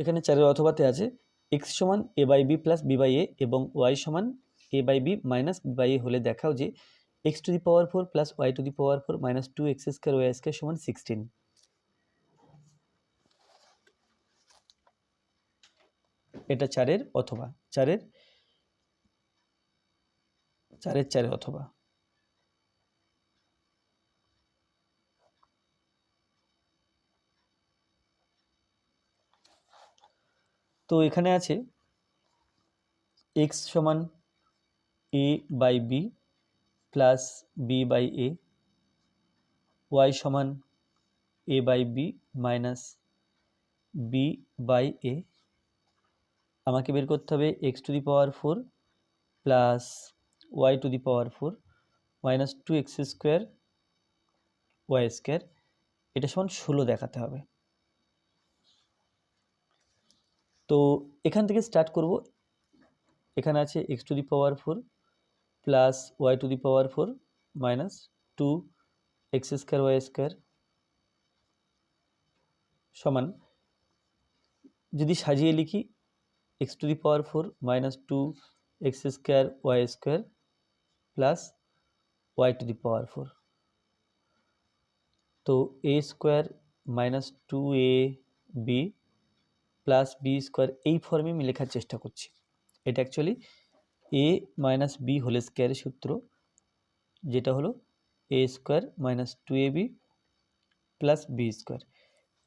এখানে চারের অথবাতে আছে এক্স সমান a by b plus b by a এবং ওয়াই সমান a by b minus b by a হলে দেখাও যে x to the power four plus y to the power four minus two x square y square সমান sixteen এটা চারের অথবা, চারের চারের চারে অথবা। তো এখানে আছে এক্স সমান a by b plus b by a y সমান a by b minus b by a আমাকে বের করতে হবে x to the power four plus y to the power four minus two x square y square এটা সমান ষোলো দেখাতে হবে। তো এখান থেকে স্টার্ট করব। এখানে আছে x to the power four plus y to the power four minus two x square y square সমান। যদি সাজিয়ে লিখি x to the power four minus two x square y square plus y to the power four তো a square minus two a b plus b square এই ফর্মে আমি লেখার চেষ্টা করছি। এটা actually a minus b whole স্কোয়ারের সূত্র, যেটা হলো a square minus two a b plus b square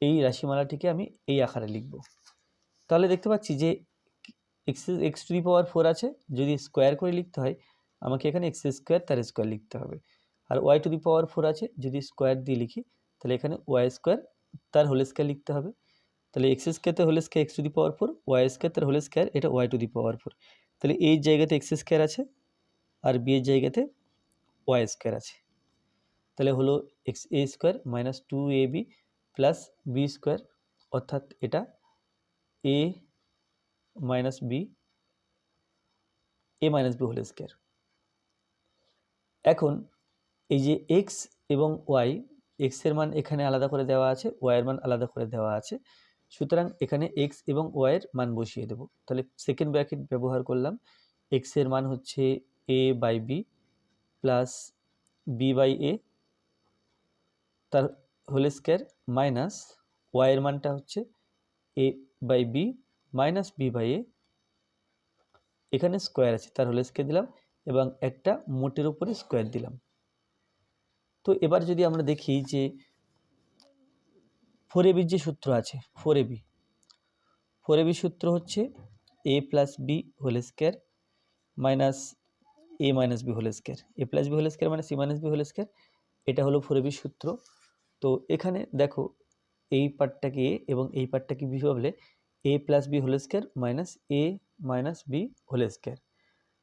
এই রাশিমালাটিকে আমি এই আকারে লিখব। তাহলে দেখতে পাচ্ছি যে x x to the power four আছে। যদি স্কোয়ার করে লিখতে হয়, আমাকে এখানে এক্স স্কোয়ার তার স্কোয়ার লিখতে হবে। আর y to the power four আছে, যদি স্কোয়ার দিয়ে লিখি, তাহলে এখানে ওয়াই স্কোয়ার তার হোল স্কোয়ার লিখতে হবে। তাহলে x স্কোয়ারতে whole square x to the power four y square whole square এটা y to the power four তাহলে এই জায়গাতে এক্স স্কোয়ার আছে আর বি এর জায়গাতে ওয়াই স্কোয়ার আছে। তাহলে হলো x a square minus two a b plus b square অর্থাৎ এটা a minus b a minus b whole square এখন এই যে এক্স এবং ওয়াই এক্সের মান এখানে আলাদা করে দেওয়া আছে ওয়াইয়ের মান আলাদা করে দেওয়া আছে। সুতরাং এখানে এক্স এবং ওয়াইয়ের মান বসিয়ে দেব। তাহলে সেকেন্ড ব্র্যাকেট ব্যবহার করলাম। এক্সের মান হচ্ছে a by b plus b by a তার হোল স্কোয়ার মাইনাস ওয়াইয়ের মানটা হচ্ছে a by b minus b by a এখানে স্কোয়ার আছে, তার হোল স্কোয়ার দিলাম এবং একটা মোটের উপরে স্কোয়ার দিলাম। তো এবার যদি আমরা দেখি যে ফোর এবির যে সূত্র আছে, ফোর এবি ফোর এবি সূত্র হচ্ছে a plus b whole square minus a minus b whole square. A plus b whole square minus a minus b whole square, এটা হলো ফোর এবির সূত্র। তো এখানে দেখো, এই পার্টটাকে এ এবং এই পার্টটাকে বি ভাবলে a plus b whole square minus a minus b whole square.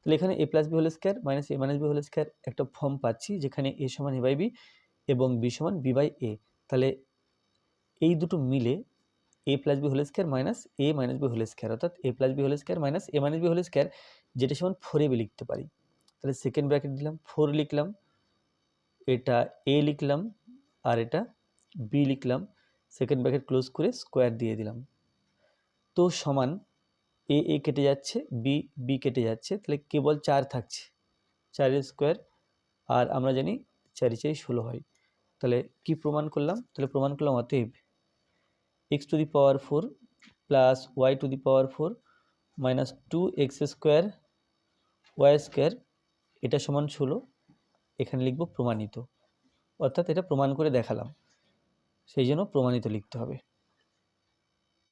তাহলে এখানে a plus b whole square minus a minus b whole square একটা ফর্ম পাচ্ছি যেখানে এ সমান এ বাই বি এবং বি সমান বি বাই এ। তাহলে এই দুটো মিলে a plus b whole square minus a minus b whole square অর্থাৎ a plus b whole square minus a minus b whole square যেটা সমান ফোর এ বি লিখতে পারি। তাহলে সেকেন্ড ব্র্যাকেট দিলাম ফোর লিখলাম, এটা এ লিখলাম, আর এটা বি লিখলাম সেকেন্ড ব্র্যাকেট ক্লোজ করে স্কোয়ার দিয়ে দিলাম। তো সমান এ এ কেটে যাচ্ছে বি বি কেটে যাচ্ছে, তাহলে কেবল চার থাকছে, চারের স্কোয়ার আর আমরা জানি চারি চারি ষোলো হয়। তাহলে কি প্রমাণ করলাম? তাহলে প্রমাণ করলাম অতএব x to the power four plus y to the power four minus two x square y square, এটা সমান ষোলো। এখানে লিখব প্রমাণিত। অর্থাৎ এটা প্রমাণ করে দেখালাম। সেই জন্য প্রমাণিত লিখতে হবে।